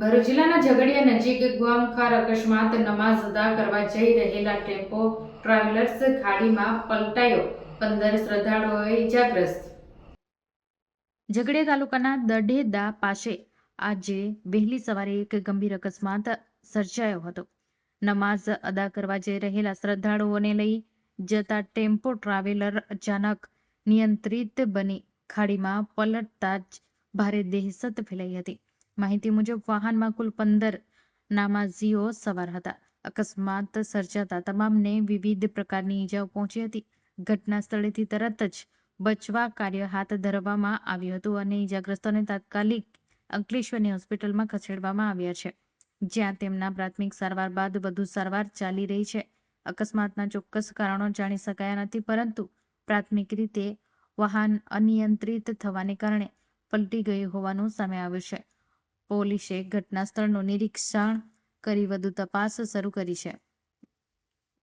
ભરૂચ જિલ્લાના ઝઘડિયા નજીક ગુઆમખાર અકસ્માત નમાઝ અદા કરવા જઈ રહેલા ટેમ્પો ટ્રાવેલર્સ ખાડીમાં પલટાયો. પંદર શ્રદ્ધાળુઓએ ઇજાગ્રસ્ત ઝઘડિયા તાલુકાના દઢેદા પાસે આજે વહેલી સવારે એક ગંભીર અકસ્માત સર્જાયો હતો. નમાઝ અદા કરવા જઈ રહેલા શ્રદ્ધાળુઓને લઈ જતા ટેમ્પો ટ્રાવેલર અચાનક નિયંત્રિત બની ખાડીમાં પલટતા જ ભારે દહેશત ફેલાઈ હતી. માહિતી મુજબ, વાહનમાં કુલ પંદર નામાઝીઓ સવાર હતા. અકસ્માત સર્જાતા તમામને વિવિધ પ્રકારની ઈજાઓ પહોંચી હતી. ઘટના સ્થળેથી તરત જ બચવા કાર્ય હાથ ધરવામાં આવ્યું હતું અને ઈજાગ્રસ્તોને તાત્કાલિક અંકલેશ્વરની હોસ્પિટલમાં ખસેડવામાં આવ્યા છે. જ્યાં તેમના પ્રાથમિક સારવાર બાદ વધુ સારવાર ચાલી રહી છે. અકસ્માતના ચોક્કસ કારણો જાણી શકાયા નથી, પરંતુ પ્રાથમિક રીતે વાહન અનિયંત્રિત થવાને કારણે પલટી ગયું હોવાનું સામે આવ્યું છે. પોલીસે ઘટના સ્થળનું નિરીક્ષણ કરી વધુ તપાસ શરૂ કરી છે.